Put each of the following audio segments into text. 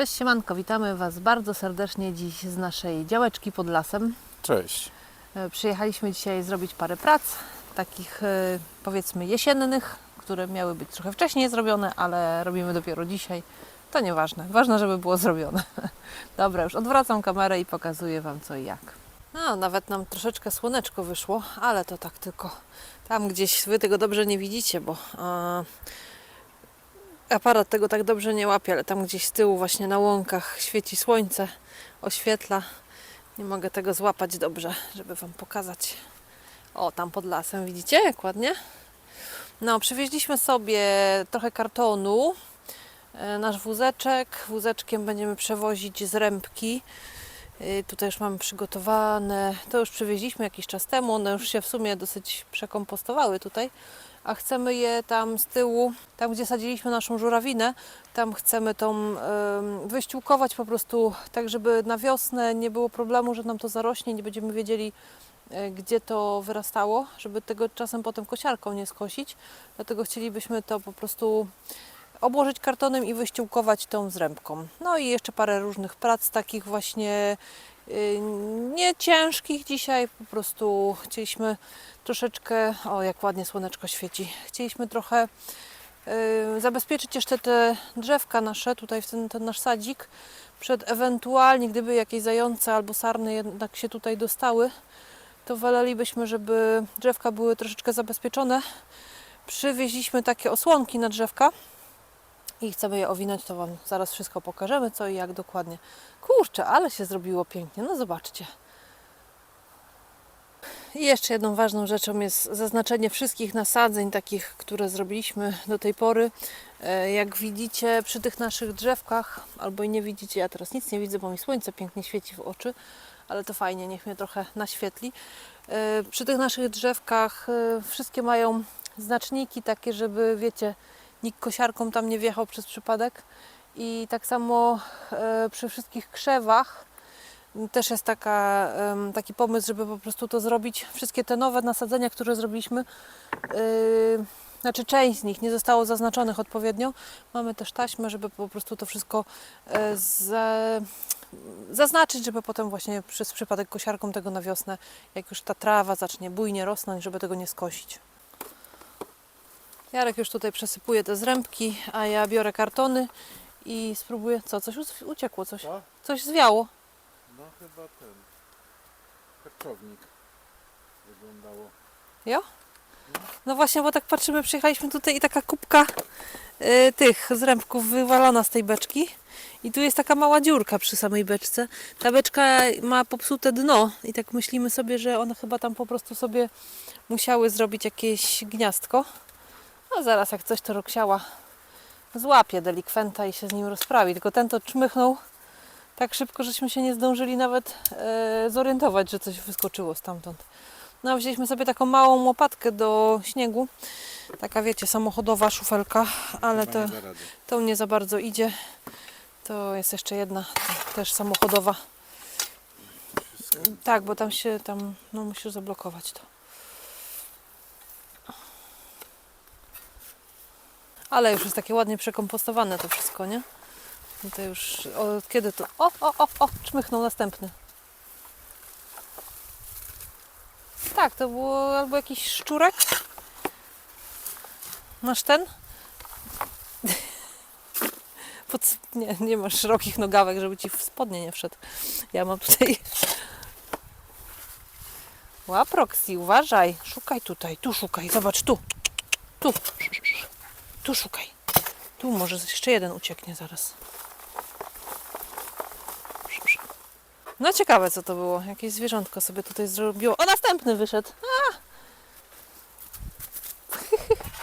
Cześć siemanko, witamy Was bardzo serdecznie dziś z naszej działeczki pod lasem. Cześć. E, Przyjechaliśmy dzisiaj zrobić parę prac, takich e, powiedzmy jesiennych, które miały być trochę wcześniej zrobione, ale robimy dopiero dzisiaj. To nieważne, ważne, żeby było zrobione. Dobra, już odwracam kamerę i pokazuję Wam co i jak. No, nawet nam troszeczkę słoneczko wyszło, ale to tak tylko tam gdzieś Wy tego dobrze nie widzicie, bo e, aparat tego tak dobrze nie łapie, ale tam gdzieś z tyłu właśnie na łąkach świeci słońce, oświetla. Nie mogę tego złapać dobrze, żeby Wam pokazać. O, tam pod lasem, widzicie jak ładnie? No, przywieźliśmy sobie trochę kartonu, e, nasz wózeczek. Wózeczkiem będziemy przewozić z rębki. Y, Tutaj już mamy przygotowane. To już przywieźliśmy jakiś czas temu. One już się w sumie dosyć przekompostowały tutaj. A chcemy je tam z tyłu, tam gdzie sadziliśmy naszą żurawinę, tam chcemy tą em, wyściółkować po prostu tak, żeby na wiosnę nie było problemu, że nam to zarośnie, nie będziemy wiedzieli, e, gdzie to wyrastało, żeby tego czasem potem kosiarką nie skosić. Dlatego chcielibyśmy to po prostu obłożyć kartonem i wyściółkować tą zrębką. No i jeszcze parę różnych prac takich właśnie y, nie ciężkich dzisiaj, po prostu chcieliśmy troszeczkę, o jak ładnie słoneczko świeci, chcieliśmy trochę y, zabezpieczyć jeszcze te drzewka nasze, tutaj w ten, ten nasz sadzik, przed ewentualnie, gdyby jakieś zające albo sarny jednak się tutaj dostały, to wolelibyśmy, żeby drzewka były troszeczkę zabezpieczone. Przywieźliśmy takie osłonki na drzewka, i chcemy je owinąć, to Wam zaraz wszystko pokażemy, co i jak dokładnie. Kurczę, ale się zrobiło pięknie, no zobaczcie. I jeszcze jedną ważną rzeczą jest zaznaczenie wszystkich nasadzeń, takich, które zrobiliśmy do tej pory. E, Jak widzicie przy tych naszych drzewkach, albo i nie widzicie, ja teraz nic nie widzę, bo mi słońce pięknie świeci w oczy, ale to fajnie, niech mnie trochę naświetli. E, Przy tych naszych drzewkach e, wszystkie mają znaczniki takie, żeby wiecie, nikt kosiarką tam nie wjechał przez przypadek. I tak samo e, przy wszystkich krzewach też jest taka, taki pomysł, żeby po prostu to zrobić. Wszystkie te nowe nasadzenia, które zrobiliśmy, yy, znaczy część z nich nie zostało zaznaczonych odpowiednio. Mamy też taśmę, żeby po prostu to wszystko e, za, zaznaczyć, żeby potem właśnie przez przypadek kosiarką tego na wiosnę, jak już ta trawa zacznie bujnie rosnąć, żeby tego nie skosić. Jarek już tutaj przesypuje te zrębki, a ja biorę kartony i spróbuję. Co, coś uciekło, coś, Co? coś zwiało. No chyba ten. Karczownik wyglądało. Jo? No właśnie, bo tak patrzymy, przyjechaliśmy tutaj i taka kubka y, tych zrębków wywalona z tej beczki. I tu jest taka mała dziurka przy samej beczce. Ta beczka ma popsute dno i tak myślimy sobie, że one chyba tam po prostu sobie musiały zrobić jakieś gniazdko. A zaraz jak coś to Roksiała złapie delikwenta i się z nim rozprawi. Tylko ten to czmychnął tak szybko, żeśmy się nie zdążyli nawet e, zorientować, że coś wyskoczyło stamtąd. No, wzięliśmy sobie taką małą łopatkę do śniegu. Taka, wiecie, samochodowa szufelka, ale to, to nie za bardzo idzie. To jest jeszcze jedna, też samochodowa. Tak, bo tam się, tam, no musisz zablokować to. Ale już jest takie ładnie przekompostowane to wszystko, nie? No to już, od kiedy to? O, o, o, o, czmychnął następny. Tak, to było albo jakiś szczurek. Masz ten? Pod, nie, nie masz szerokich nogawek, żeby ci w spodnie nie wszedł. Ja mam tutaj Łap uważaj. Szukaj tutaj, tu szukaj. Zobacz, tu. Tu. Tu szukaj. Tu może jeszcze jeden ucieknie zaraz. No ciekawe co to było. Jakieś zwierzątko sobie tutaj zrobiło. O, następny wyszedł. A!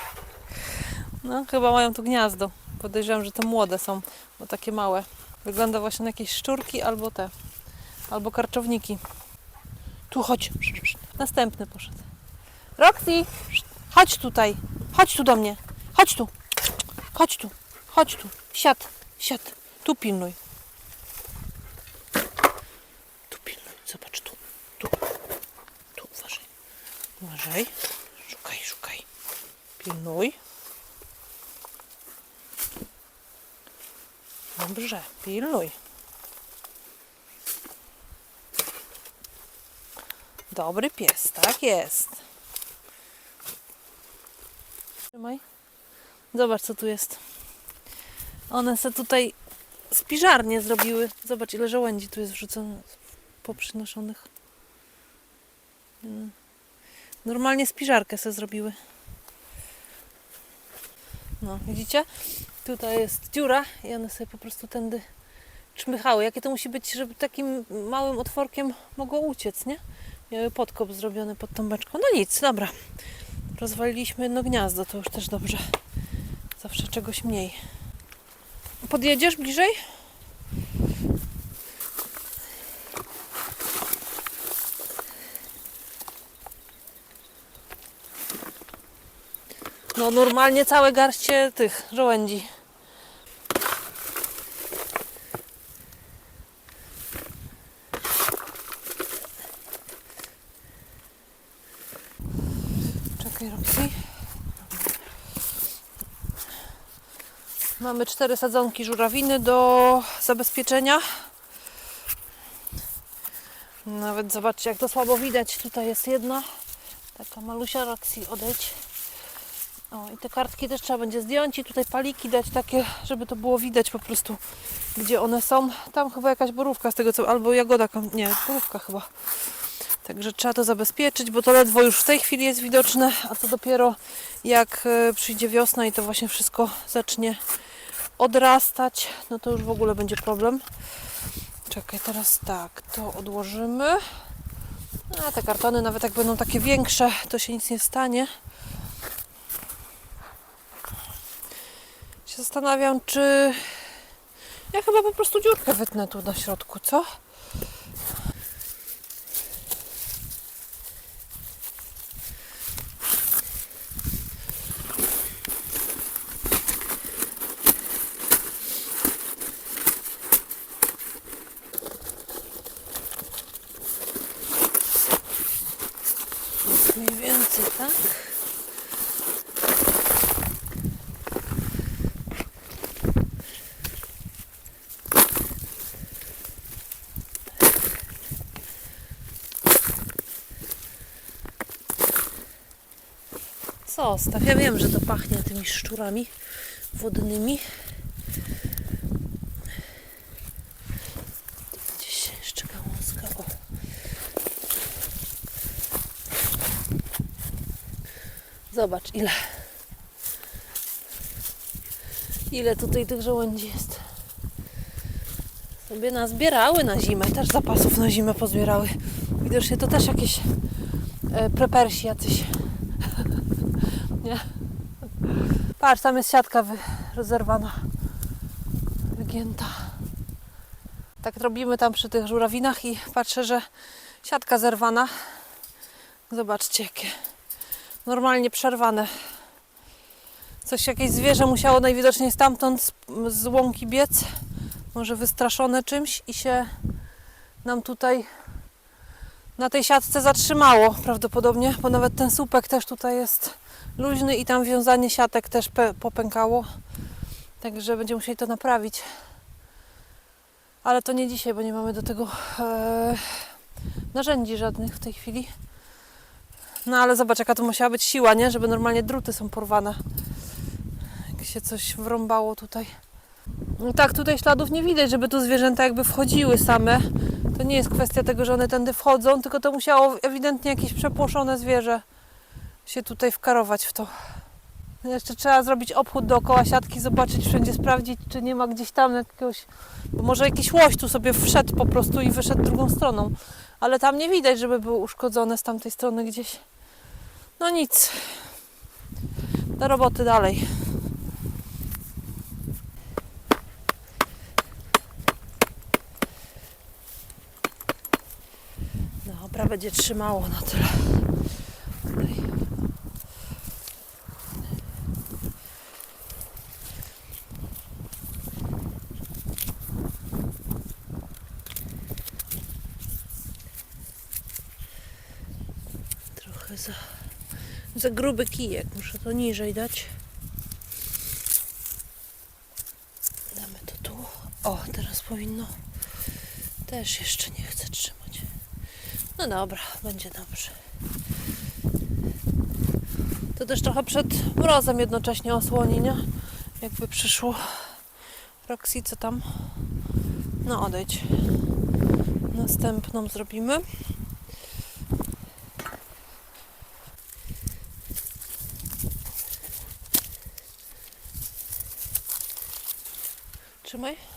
No, chyba mają tu gniazdo. Podejrzewam, że to młode są, bo takie małe. Wygląda właśnie na jakieś szczurki albo te, albo karczowniki. Tu chodź. Następny poszedł. Roxy, chodź tutaj. Chodź tu do mnie. Chodź tu. Chodź tu. Chodź tu. Siad. Siad. Tu pilnuj. Tu pilnuj. Zobacz tu. Tu. Tu uważaj. Uważaj. Szukaj, szukaj. Pilnuj. Dobrze, pilnuj. Dobry pies, tak jest. Trzymaj. Zobacz, co tu jest. One se tutaj spiżarnie zrobiły. Zobacz, ile żołędzi tu jest wrzucone, poprzynoszonych. Normalnie spiżarkę se zrobiły. No, widzicie? Tutaj jest dziura i one sobie po prostu tędy czmychały. Jakie to musi być, żeby takim małym otworkiem mogło uciec, nie? Miały podkop zrobiony pod tą beczką. No nic, dobra. Rozwaliliśmy jedno gniazdo, to już też dobrze. Zawsze czegoś mniej. Podjedziesz bliżej? No normalnie całe garście tych żołędzi. Czekaj, Roxy. Mamy cztery sadzonki żurawiny do zabezpieczenia. Nawet zobaczcie, jak to słabo widać. Tutaj jest jedna. Taka malusia Roxy, odejdź. O, i te kartki też trzeba będzie zdjąć i tutaj paliki dać takie, żeby to było widać po prostu, gdzie one są. Tam chyba jakaś borówka z tego co, albo jagoda, nie, borówka chyba. Także trzeba to zabezpieczyć, bo to ledwo już w tej chwili jest widoczne, a to dopiero jak e, przyjdzie wiosna i to właśnie wszystko zacznie odrastać, no to już w ogóle będzie problem. Czekaj, teraz tak, to odłożymy. A te kartony nawet jak będą takie większe, to się nic nie stanie. Się zastanawiam, czy ja chyba po prostu dziurkę wytnę tu na środku, co? Mniej więcej, tak? Zostaw. Ja wiem, że to pachnie tymi szczurami wodnymi. Gdzieś jeszcze gałązka. O. Zobacz ile. Ile tutaj tych żołędzi jest. Sobie nazbierały na zimę. Też zapasów na zimę pozbierały. Widocznie to też jakieś e, prepersi jacyś. Nie. Patrz, tam jest siatka rozerwana. Wygięta. Tak robimy tam przy tych żurawinach i patrzę, że siatka zerwana. Zobaczcie jakie normalnie przerwane. Coś, jakieś zwierzę musiało najwidoczniej stamtąd z, z łąki biec. Może wystraszone czymś i się nam tutaj na tej siatce zatrzymało prawdopodobnie, bo nawet ten słupek też tutaj jest luźny i tam wiązanie siatek też popękało. Także będziemy musieli to naprawić. Ale to nie dzisiaj, bo nie mamy do tego e, narzędzi żadnych w tej chwili. No ale zobacz, jaka to musiała być siła, nie? Żeby normalnie druty są porwane. Jak się coś wrąbało tutaj. No tak, tutaj śladów nie widać, żeby tu zwierzęta jakby wchodziły same. To nie jest kwestia tego, że one tędy wchodzą, tylko to musiało ewidentnie jakieś przepłoszone zwierzę się tutaj wkarować w to. Jeszcze trzeba zrobić obchód dookoła siatki, zobaczyć wszędzie, sprawdzić, czy nie ma gdzieś tam jakiegoś. Bo może jakiś łoś tu sobie wszedł po prostu i wyszedł drugą stroną. Ale tam nie widać, żeby były uszkodzone z tamtej strony gdzieś. No nic. Do roboty dalej. Dobra, będzie trzymało na tyle. Tutaj. Trochę za, za gruby kijek, muszę to niżej dać. Damy to tu. powinno też jeszcze nie chce trzymać. No dobra, będzie dobrze. To też trochę przed mrozem jednocześnie osłoni, nie? Jakby przyszło. Roxy, co tam? No odejdź. Następną zrobimy. Trzymaj.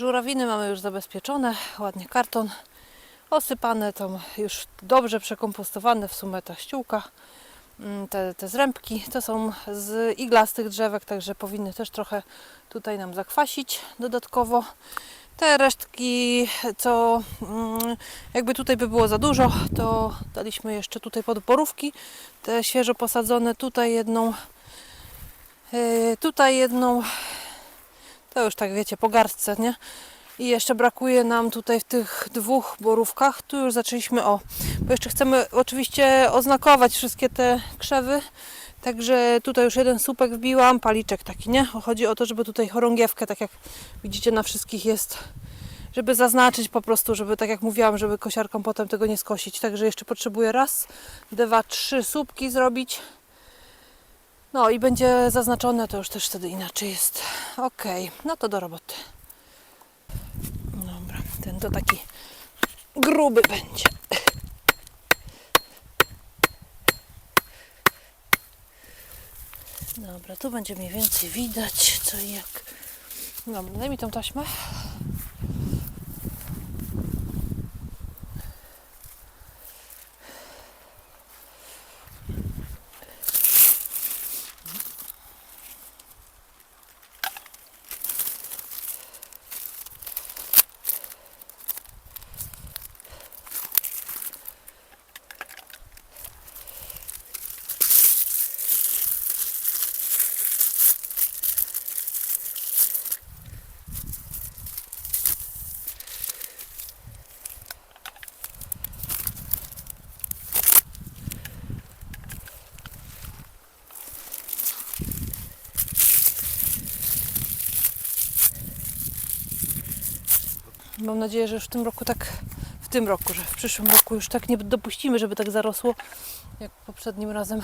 Żurawiny mamy już zabezpieczone, ładnie karton osypane, tam już dobrze przekompostowane w sumie ta ściółka. Mm, Te, te zrębki to są z iglastych drzewek, także powinny też trochę tutaj nam zakwasić dodatkowo. Te resztki, co mm, jakby tutaj by było za dużo, to daliśmy jeszcze tutaj pod borówki, te świeżo posadzone, tutaj jedną, yy, tutaj jedną, to już tak wiecie, po garstce, nie? I jeszcze brakuje nam tutaj w tych dwóch borówkach. Tu już zaczęliśmy o, bo jeszcze chcemy oczywiście oznakować wszystkie te krzewy. Także tutaj już jeden słupek wbiłam, paliczek taki, nie? Chodzi o to, żeby tutaj chorągiewkę, tak jak widzicie na wszystkich jest, żeby zaznaczyć po prostu, żeby tak jak mówiłam, żeby kosiarką potem tego nie skosić. Także jeszcze potrzebuję raz, dwa, trzy słupki zrobić. No i będzie zaznaczone, to już też wtedy inaczej jest. Ok, no to do roboty. Dobra, ten to taki gruby będzie. Dobra, tu będzie mniej więcej widać co i jak. Dobra, daj mi tą taśmę. Mam nadzieję, że już w tym roku tak, w tym roku, że w przyszłym roku już tak nie dopuścimy, żeby tak zarosło jak poprzednim razem.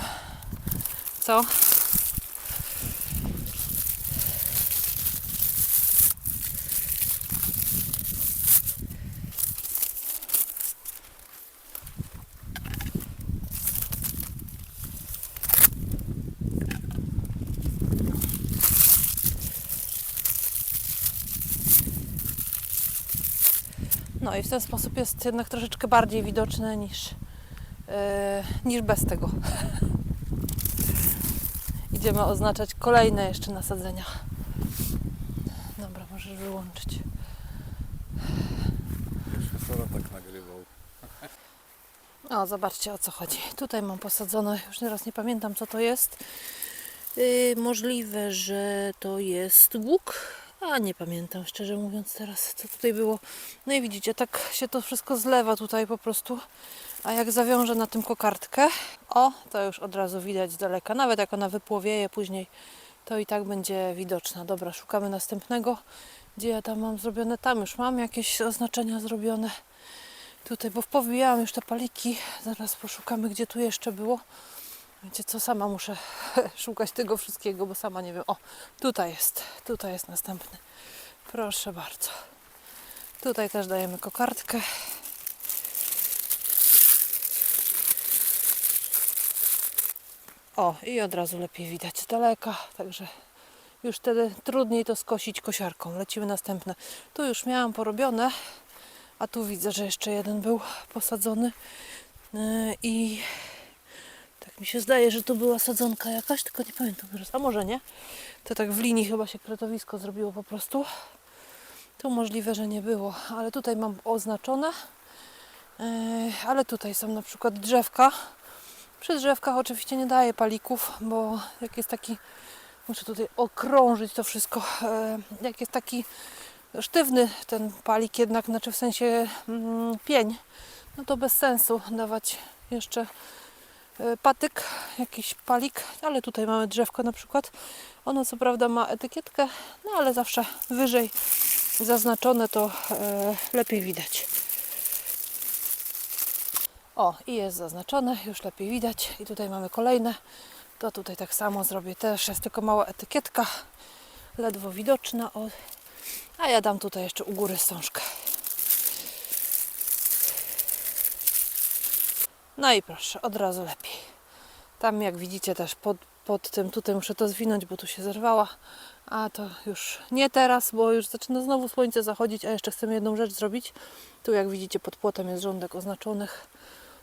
Co? I w ten sposób jest jednak troszeczkę bardziej widoczne niż, yy, niż bez tego. Idziemy oznaczać kolejne jeszcze nasadzenia. Dobra, możesz wyłączyć. Wczoraj tak nagrywał. O, zobaczcie o co chodzi. Tutaj mam posadzone, już teraz nie pamiętam co to jest. Yy, możliwe, że to jest łuk, a nie pamiętam szczerze mówiąc teraz co tutaj było. No i widzicie, tak się to wszystko zlewa tutaj po prostu. A jak zawiążę na tym kokardkę, o, to już od razu widać z daleka. Nawet jak ona wypłowieje później, to i tak będzie widoczna. Dobra, szukamy następnego. Gdzie ja tam mam zrobione? Tam już mam jakieś oznaczenia zrobione. Tutaj, bo powbijałam już te paliki. Zaraz poszukamy, gdzie tu jeszcze było. Wiecie co, sama muszę szukać tego wszystkiego, bo sama nie wiem. O, tutaj jest. Tutaj jest następny. Proszę bardzo. Tutaj też dajemy kokardkę. O, i od razu lepiej widać z daleka, także już wtedy trudniej to skosić kosiarką. Lecimy następne. Tu już miałam porobione, a tu widzę, że jeszcze jeden był posadzony. Yy, I tak mi się zdaje, że tu była sadzonka jakaś, tylko nie pamiętam teraz. A może nie? To tak w linii chyba się kretowisko zrobiło po prostu. Tu możliwe, że nie było, ale tutaj mam oznaczone. Yy, Ale tutaj są na przykład drzewka. Przy drzewkach oczywiście nie daję palików, bo jak jest taki, muszę tutaj okrążyć to wszystko, e, jak jest taki sztywny ten palik jednak, znaczy w sensie mm, pień, no to bez sensu dawać jeszcze e, patyk, jakiś palik, ale tutaj mamy drzewko na przykład. Ono co prawda ma etykietkę, no ale zawsze wyżej zaznaczone to e, lepiej widać. O, i jest zaznaczone, już lepiej widać. I tutaj mamy kolejne. To tutaj tak samo zrobię też. Jest tylko mała etykietka, ledwo widoczna. O. A ja dam tutaj jeszcze u góry wstążkę. No i proszę, od razu lepiej. Tam jak widzicie też pod, pod tym, tutaj muszę to zwinąć, bo tu się zerwała. A to już nie teraz, bo już zaczyna znowu słońce zachodzić, a jeszcze chcemy jedną rzecz zrobić. Tu jak widzicie pod płotem jest rządek oznaczonych.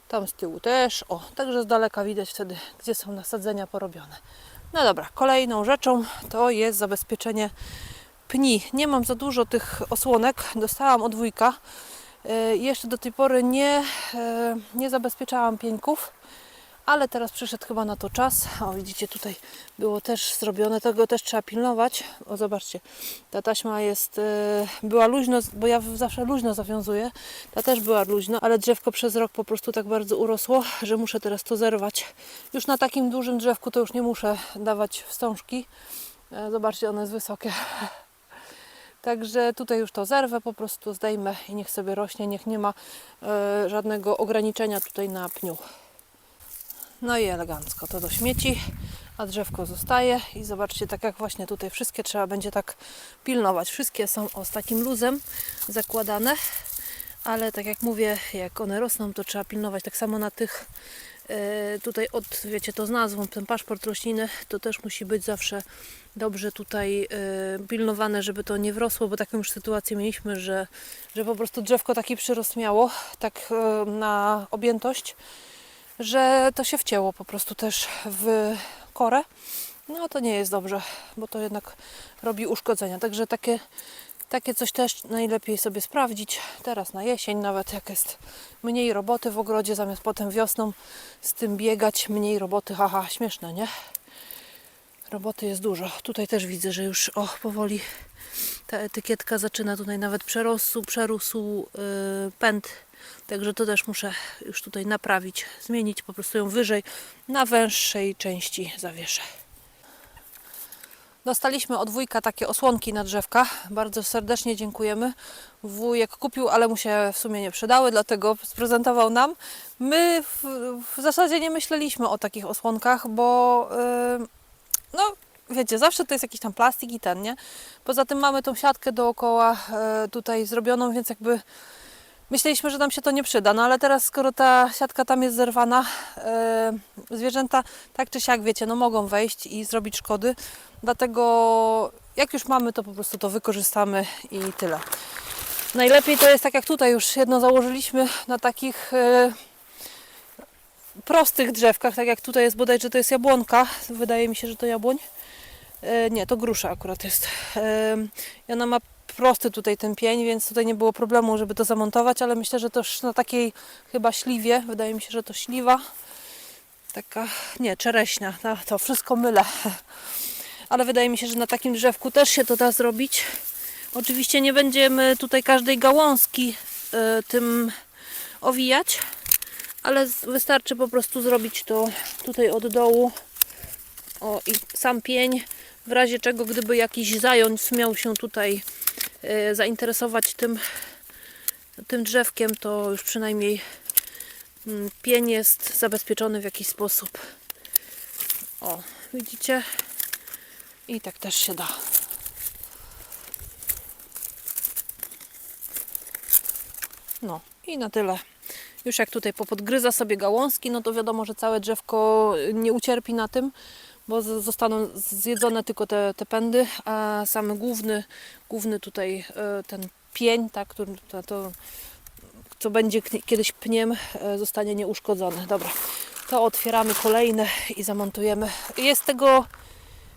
Tam z tyłu też. O, także z daleka widać wtedy, gdzie są nasadzenia porobione. No dobra, kolejną rzeczą to jest zabezpieczenie pni. Nie mam za dużo tych osłonek, dostałam od wujka. E, Jeszcze do tej pory nie, e, nie zabezpieczałam pieńków, ale teraz przyszedł chyba na to czas. O, widzicie, tutaj było też zrobione, tego też trzeba pilnować. O, zobaczcie, ta taśma jest, e, była luźno, bo ja zawsze luźno zawiązuję. Ta też była luźno, ale drzewko przez rok po prostu tak bardzo urosło, że muszę teraz to zerwać. Już na takim dużym drzewku to już nie muszę dawać wstążki. Zobaczcie, one jest wysokie. Także tutaj już to zerwę, po prostu zdejmę i niech sobie rośnie, niech nie ma e, żadnego ograniczenia tutaj na pniu. No i elegancko to do śmieci, a drzewko zostaje i zobaczcie, tak jak właśnie tutaj wszystkie trzeba będzie tak pilnować. Wszystkie są o, z takim luzem zakładane, ale tak jak mówię, jak one rosną, to trzeba pilnować. Tak samo na tych tutaj od, wiecie, to z nazwą, ten paszport rośliny, to też musi być zawsze dobrze tutaj e, pilnowane, żeby to nie wrosło, bo taką już sytuację mieliśmy, że, że po prostu drzewko taki przyrost miało, tak e, na objętość, że to się wcięło po prostu też w korę. No to nie jest dobrze, bo to jednak robi uszkodzenia. Także takie, takie coś też najlepiej sobie sprawdzić. Teraz na jesień, nawet jak jest mniej roboty w ogrodzie, zamiast potem wiosną z tym biegać, mniej roboty, haha, śmieszne, nie? Roboty jest dużo. Tutaj też widzę, że już o, powoli ta etykietka zaczyna tutaj nawet przerósł, przerósł yy, pęd. Także to też muszę już tutaj naprawić, zmienić, po prostu ją wyżej na węższej części zawieszę. Dostaliśmy od wujka takie osłonki na drzewka. Bardzo serdecznie dziękujemy. Wujek kupił, ale mu się w sumie nie przydały, dlatego sprezentował nam. My w, w zasadzie nie myśleliśmy o takich osłonkach, bo yy, no wiecie, zawsze to jest jakiś tam plastik i ten, nie? Poza tym mamy tą siatkę dookoła e, tutaj zrobioną, więc jakby myśleliśmy, że nam się to nie przyda. No ale teraz, skoro ta siatka tam jest zerwana, e, zwierzęta tak czy siak, wiecie, no mogą wejść i zrobić szkody. Dlatego jak już mamy, to po prostu to wykorzystamy i tyle. Najlepiej to jest tak jak tutaj już jedno założyliśmy na takich e, prostych drzewkach, tak jak tutaj jest bodajże to jest jabłonka, wydaje mi się, że to jabłoń. E, nie, to grusza akurat jest. E, I ona ma prosty tutaj ten pień, więc tutaj nie było problemu, żeby to zamontować, ale myślę, że też na takiej chyba śliwie, wydaje mi się, że to śliwa. Taka, nie, czereśnia, no, to wszystko mylę. Ale wydaje mi się, że na takim drzewku też się to da zrobić. Oczywiście nie będziemy tutaj każdej gałązki e, tym owijać, ale wystarczy po prostu zrobić to tutaj od dołu. O i sam pień, w razie czego gdyby jakiś zając miał się tutaj zainteresować tym, tym drzewkiem, to już przynajmniej mm, pień jest zabezpieczony w jakiś sposób. O, widzicie? I tak też się da. No i na tyle. Już jak tutaj popodgryza sobie gałązki, no to wiadomo, że całe drzewko nie ucierpi na tym, bo zostaną zjedzone tylko te, te pędy, a sam główny, główny tutaj e, ten pień, tak, który to, to co będzie kiedyś pniem, e, zostanie nieuszkodzony. Dobra, to otwieramy kolejne i zamontujemy. Jest tego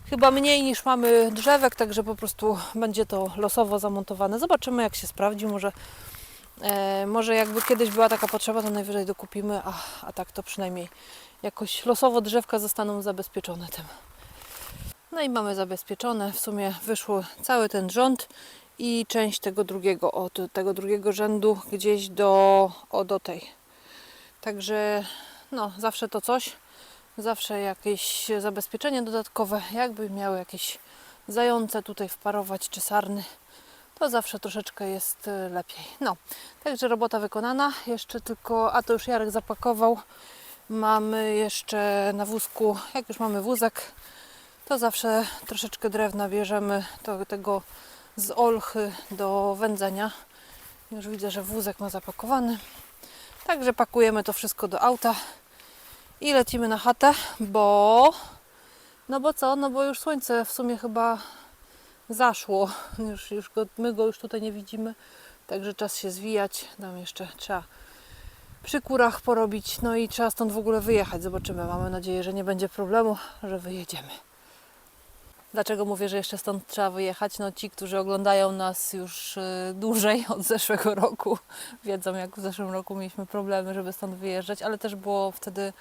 chyba mniej niż mamy drzewek, także po prostu będzie to losowo zamontowane. Zobaczymy jak się sprawdzi, może E, może jakby kiedyś była taka potrzeba, to najwyżej dokupimy, a, a tak to przynajmniej jakoś losowo drzewka zostaną zabezpieczone tym. No i mamy zabezpieczone, w sumie wyszło cały ten rząd i część tego drugiego, od tego drugiego rzędu gdzieś do, o, do tej. Także no, zawsze to coś, zawsze jakieś zabezpieczenie dodatkowe, jakby miały jakieś zające tutaj wparować czy sarny to zawsze troszeczkę jest e, lepiej. No, także robota wykonana. Jeszcze tylko, a to już Jarek zapakował. Mamy jeszcze na wózku, jak już mamy wózek, to zawsze troszeczkę drewna bierzemy to, tego z olchy do wędzenia. Już widzę, że wózek ma zapakowany. Także pakujemy to wszystko do auta i lecimy na chatę, bo no bo co? No bo już słońce w sumie chyba zaszło. Już, już go, my go już tutaj nie widzimy. Także czas się zwijać. Tam jeszcze trzeba przy kurach porobić. No i trzeba stąd w ogóle wyjechać. Zobaczymy. Mamy nadzieję, że nie będzie problemu, że wyjedziemy. Dlaczego mówię, że jeszcze stąd trzeba wyjechać? No ci, którzy oglądają nas już y, dłużej od zeszłego roku, wiedzą jak w zeszłym roku mieliśmy problemy, żeby stąd wyjeżdżać, ale też było wtedy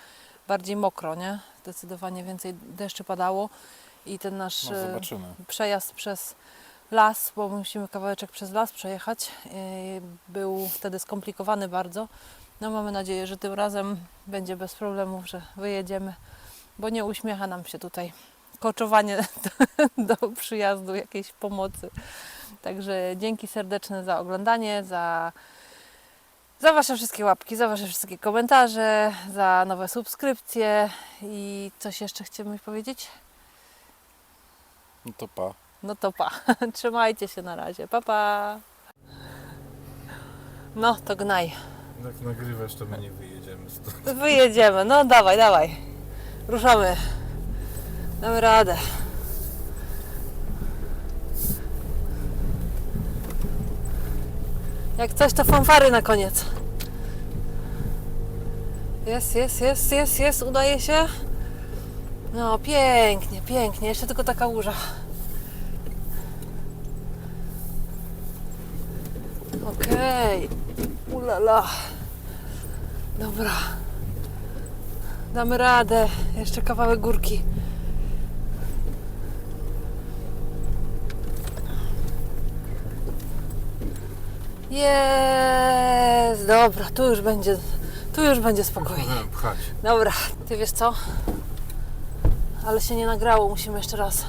bardziej mokro, nie? Zdecydowanie więcej deszczy padało i ten nasz No y, przejazd przez las, bo musimy kawałeczek przez las przejechać. Yy, Był wtedy skomplikowany bardzo. No mamy nadzieję, że tym razem będzie bez problemów, że wyjedziemy, bo nie uśmiecha nam się tutaj koczowanie do, do przyjazdu, jakiejś pomocy. Także dzięki serdeczne za oglądanie, za, za Wasze wszystkie łapki, za Wasze wszystkie komentarze, za nowe subskrypcje i coś jeszcze chcemy powiedzieć? No to pa. No to pa. Trzymajcie się na razie. Pa, pa. No, to gnaj. Jak nagrywasz, to my nie wyjedziemy stąd. Wyjedziemy. No, dawaj, dawaj. Ruszamy. Damy radę. Jak coś, to fanfary na koniec. Jest, jest, jest, jest, jest. Udaje się. No, pięknie, pięknie. Jeszcze tylko taka łuża. Okej. Ulala. Dobra. Damy radę. Jeszcze kawałek górki. Jest. Dobra, tu już będzie. Tu już będzie spokojnie. Pchać. Dobra, ty wiesz co? Ale się nie nagrało, musimy jeszcze raz.